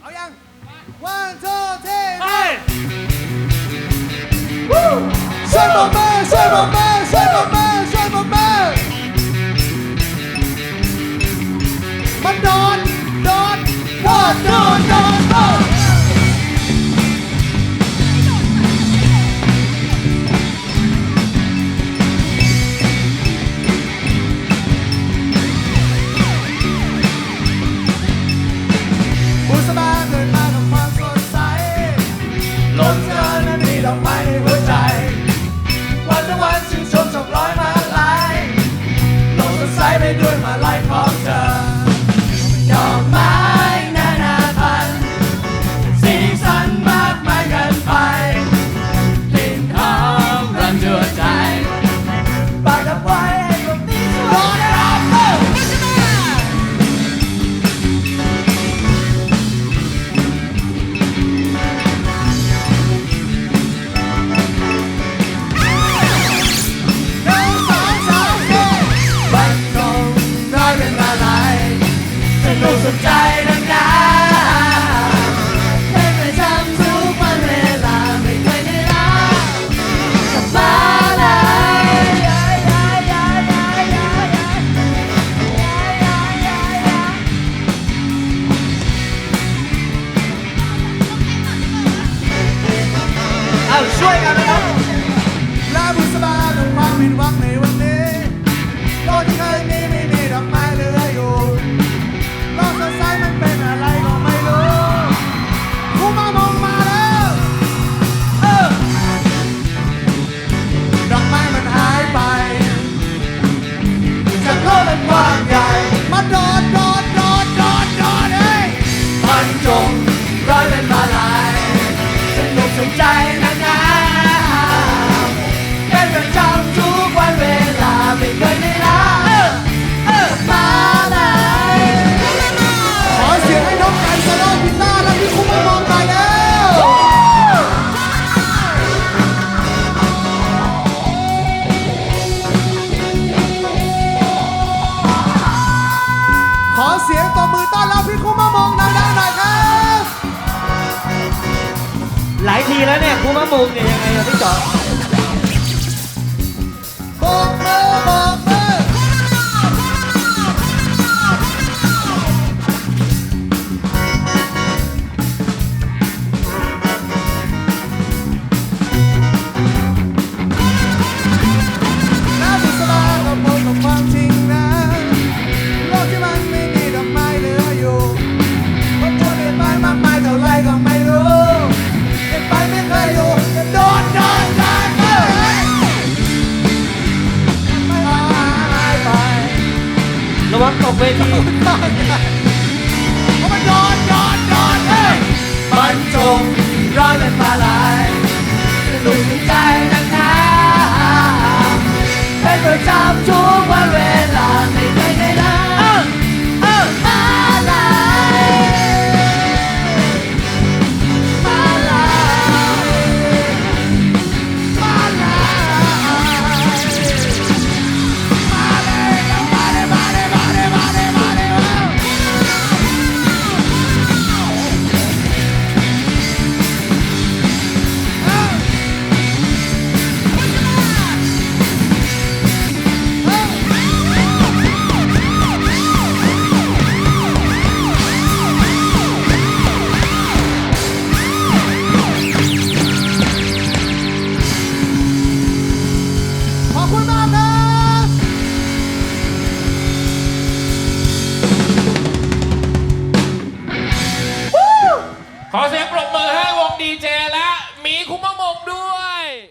เอายัง one two three ไปช่วยตบมือ my life. ต้อสนใจนักหนาเป็นประจำทุกวันเวลาไม่เคยได้ลากลับมาเลยเอาช่วยกันนะครับ ขอเสียงตบมือต้อนรับพี่คุ้มมะมงดังๆหน่อยครับ หลายทีแล้วเนี่ยคุ้มมะมงเนี่ยยังไงพี่จอ วัตกเวทีมันย้อนย้อนย้อนเฮ้ยบรรจงร้อยเป็นมาลายสนุกใจนักหนาเป็นประจำทุก